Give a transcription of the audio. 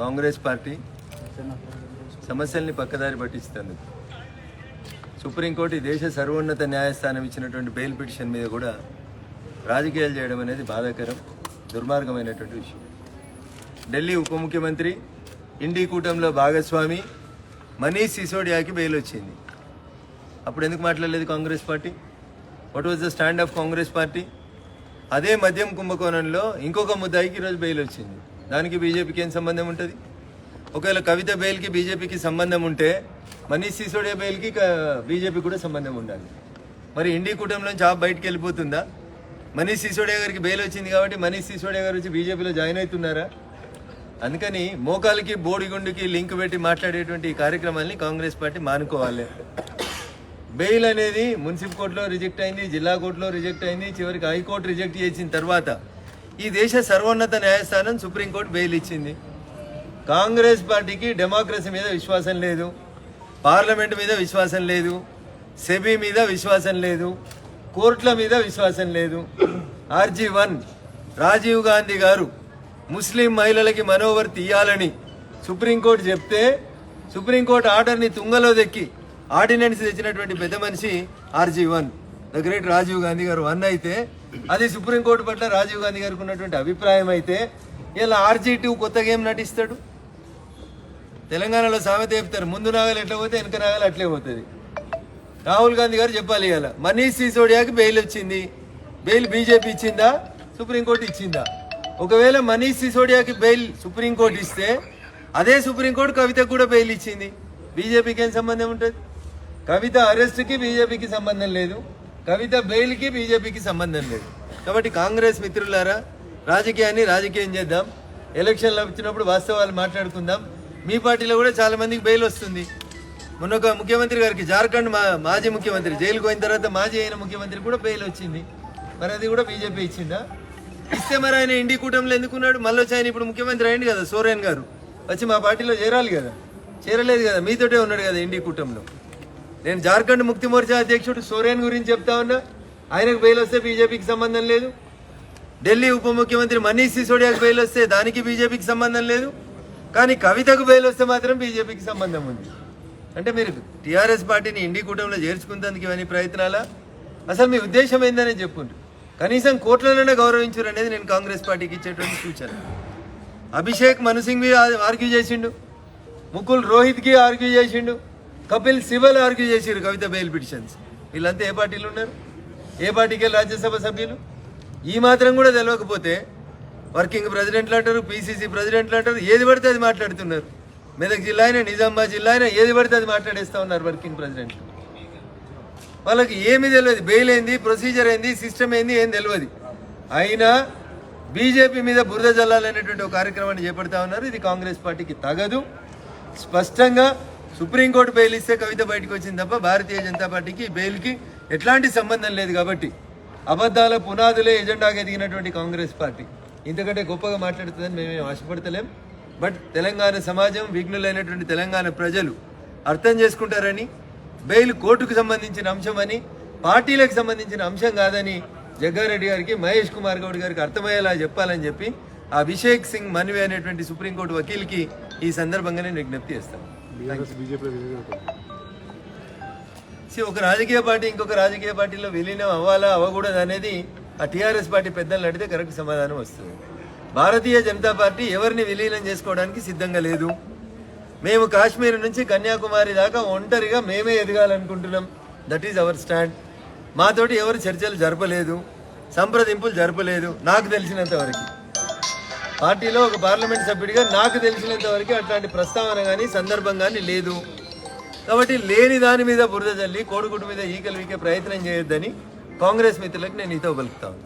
Congress party సమస్యల్ని పక్కదారి పట్టిస్తుంది. Supreme court దేశ సర్వోన్నత న్యాయస్థానం ఇచ్చినటువంటి బెయిల్ పిటిషన్ మీద కూడా రాజకీయాలు చేయడం అనేది బాధాకరం దుర్మార్గమైనటువంటి విషయం. ఢిల్లీ ఉప ముఖ్యమంత్రి ఇండి కూటంలో భాగస్వామి మనీష్ సిసోడియాకి బెయిల్ వచ్చింది. అప్పుడు ఎందుకు మాట్లాడలేదు Congress party? What was the stand of Congress party? అదే మద్యం కుంభకోణంలో ఇంకొక ముద్దాయికి ఈరోజు బెయిల్ వచ్చింది. దానికి బీజేపీకి ఏం సంబంధం ఉంటుంది? ఒకవేళ కవిత బెయిల్కి బీజేపీకి సంబంధం ఉంటే మనీష్ సిసోడియా బెయిల్కి బీజేపీ కూడా సంబంధం ఉండాలి. మరి ఇండి కూటమిలో జాబ్ బయటికి వెళ్ళిపోతుందా? మనీష్ సిసోడియా గారికి బెయిల్ వచ్చింది కాబట్టి మనీష్ సిసోడియా గారు వచ్చి బీజేపీలో జాయిన్ అవుతున్నారా? అందుకని మోకాలకి బోడిగుండుకి లింక్ పెట్టి మాట్లాడేటువంటి ఈ కార్యక్రమాల్ని కాంగ్రెస్ పార్టీ మానుకోవాలి. బెయిల్ అనేది మున్సిపల్ కోర్టులో రిజెక్ట్ అయింది జిల్లా కోర్టులో రిజెక్ట్ అయింది చివరికి హైకోర్టు రిజెక్ట్ చేసిన తర్వాత ఈ దేశ సర్వోన్నత న్యాయస్థానం సుప్రీంకోర్టు బెయిల్ ఇచ్చింది. కాంగ్రెస్ పార్టీకి డెమోక్రసీ మీద విశ్వాసం లేదు. పార్లమెంట్ మీద విశ్వాసం లేదు. సెబీ మీద విశ్వాసం లేదు. కోర్టుల మీద విశ్వాసం లేదు. ఆర్జీ వన్ రాజీవ్ గాంధీ గారు ముస్లిం మహిళలకి మనోవర్తి ఇవ్వాలని సుప్రీంకోర్టు చెప్తే సుప్రీంకోర్టు ఆర్డర్ని తుంగలో దెక్కి ఆర్డినెన్స్ తెచ్చినటువంటి పెద్ద మనిషి RG one the great Rajiv Gandhi garu. One అయితే అది సుప్రీంకోర్టు పట్ల రాజీవ్ గాంధీ గారికి ఉన్నటువంటి అభిప్రాయం అయితే ఇలా ఆర్జీటీ కొత్తగా ఏం నటిస్తాడు? తెలంగాణలో సామెత చెప్తారు ముందు నాగలు ఎట్లా పోతే వెనక నాగలు అట్లే పోతుంది. రాహుల్ గాంధీ గారు చెప్పాలి ఇవాళ మనీష్ సిసోడియాకి బెయిల్ వచ్చింది. బెయిల్ బీజేపీ ఇచ్చిందా? సుప్రీంకోర్టు ఇచ్చిందా? ఒకవేళ మనీష్ సిసోడియాకి బెయిల్ సుప్రీంకోర్టు ఇస్తే అదే సుప్రీంకోర్టు కవితకు కూడా బెయిల్ ఇచ్చింది. బీజేపీకి ఏం సంబంధం ఉంటుంది? కవిత అరెస్ట్కి బీజేపీకి సంబంధం లేదు. కవిత బెయిల్కి బీజేపీకి సంబంధం లేదు. కాబట్టి కాంగ్రెస్ మిత్రులారా రాజకీయాన్ని రాజకీయం చేద్దాం. ఎలక్షన్లు వచ్చినప్పుడు వాస్తవాలు మాట్లాడుకుందాం. మీ పార్టీలో కూడా చాలా మందికి బెయిల్ వస్తుంది. మొన్న ఒక ముఖ్యమంత్రి గారికి జార్ఖండ్ మా మాజీ ముఖ్యమంత్రి జైలుకు పోయిన తర్వాత మాజీ అయిన ముఖ్యమంత్రి కూడా బెయిల్ వచ్చింది. మరి అది కూడా బీజేపీ ఇచ్చిందా? ఇస్తే మరి ఆయన ఇండి కూటమిలో ఎందుకున్నాడు? మళ్ళీ వచ్చి ఆయన ఇప్పుడు ముఖ్యమంత్రి అయింది కదా సోరేన్ గారు. వచ్చి మా పార్టీలో చేరాలి కదా. చేరలేదు కదా మీతోటే ఉన్నాడు కదా ఇండి కూటమిలో. నేను జార్ఖండ్ ముక్తి మోర్చా అధ్యక్షుడు సోరేన్ గురించి చెప్తా ఉన్నా. ఆయనకు బెయిల్ వస్తే బీజేపీకి సంబంధం లేదు. ఢిల్లీ ఉప ముఖ్యమంత్రి మనీష్ సిసోడియాకు బెయిల్ వస్తే దానికి బీజేపీకి సంబంధం లేదు. కానీ కవితకు బెయిల్ వస్తే మాత్రం బీజేపీకి సంబంధం ఉంది. అంటే మీరు టీఆర్ఎస్ పార్టీని ఇండి కూటమిలో చేర్చుకుంటేందుకు ఇవన్నీ ప్రయత్నాలా? అసలు మీ ఉద్దేశం ఏందని చెప్పుండ్రు. కనీసం కోట్లలోనే గౌరవించరు అనేది నేను కాంగ్రెస్ పార్టీకి ఇచ్చేటువంటి సూచన. అభిషేక్ మనుసింగ్ ఆర్గ్యూ చేసిండు. ముకుల్ రోహిత్కి ఆర్గ్యూ చేసిండు. కపిల్ సిబల్ ఆర్గ్యూ చేసిరు కవిత బెయిల్ పిటిషన్స్. వీళ్ళంతా ఏ పార్టీలు ఉన్నారు? ఏ పార్టీకి రాజ్యసభ సభ్యులు? ఈ మాత్రం కూడా తెలియకపోతే వర్కింగ్ ప్రెసిడెంట్లు అంటారు పీసీసీ ప్రెసిడెంట్లు అంటారు ఏది పడితే అది మాట్లాడుతున్నారు. మెదక్ జిల్లా అయినా నిజామాబాద్ జిల్లా అయినా ఏది పడితే అది మాట్లాడేస్తా ఉన్నారు వర్కింగ్ ప్రెసిడెంట్లు. వాళ్ళకి ఏమీ తెలియదు బెయిల్ ఏంది? ప్రొసీజర్ ఏంది? సిస్టమ్ ఏంది? ఏం తెలియదు అయినా బీజేపీ మీద బురద జల్లాలనేటువంటి ఒక కార్యక్రమాన్ని చేపడతా ఉన్నారు. ఇది కాంగ్రెస్ పార్టీకి తగదు. స్పష్టంగా సుప్రీంకోర్టు బెయిల్ ఇస్తే కవిత బయటకు వచ్చింది తప్ప భారతీయ జనతా పార్టీకి బెయిల్కి ఎట్లాంటి సంబంధం లేదు కాబట్టి అబద్ధాల పునాదులే ఎజెండాగా ఎదిగినటువంటి కాంగ్రెస్ పార్టీ. ఇంతకంటే గొప్పగా మాట్లాడుతుందని మేమేం ఆశపడతలేం. బట్ తెలంగాణ సమాజం విఘ్నులైనటువంటి తెలంగాణ ప్రజలు అర్థం చేసుకుంటారని బెయిల్ కోర్టుకు సంబంధించిన అంశం అని పార్టీలకు సంబంధించిన అంశం కాదని జగ్గారెడ్డి గారికి మహేష్ కుమార్ గౌడ్ గారికి అర్థమయ్యేలా చెప్పాలని చెప్పి ఆ అభిషేక్ సింగ్ మన్వి అనేటువంటి సుప్రీంకోర్టు వకీల్కి ఈ సందర్భంగా నేను విజ్ఞప్తి చేస్తాను. ఒక రాజకీయ పార్టీ ఇంకొక రాజకీయ పార్టీలో విలీనం అవ్వాలా అవ్వకూడదు అనేది ఆ టీఆర్ఎస్ పార్టీ పెద్దలు అడిగితే కరెక్ట్ సమాధానం వస్తుంది. భారతీయ జనతా పార్టీ ఎవరిని విలీనం చేసుకోవడానికి సిద్ధంగా లేదు. మేము కాశ్మీర్ నుంచి కన్యాకుమారి దాకా ఒంటరిగా మేమే ఎదగాలనుకుంటున్నాం. దట్ ఈజ్ అవర్ స్టాండ్ మాతోటి ఎవరు చర్చలు జరపలేదు. సంప్రదింపులు జరపలేదు. నాకు తెలిసినంత వరకు పార్టీలో ఒక పార్లమెంట్ సభ్యుడిగా నాకు తెలిసినంత వరకు అట్లాంటి ప్రస్తావన కానీ సందర్భం కానీ లేదు. కాబట్టి లేని దాని మీద బురద చల్లి కోడిగుడ్డు మీద ఈకలు వీకే ప్రయత్నం చేయొద్దని కాంగ్రెస్ మిత్రులకు నేను ఇతో పలుకుతాను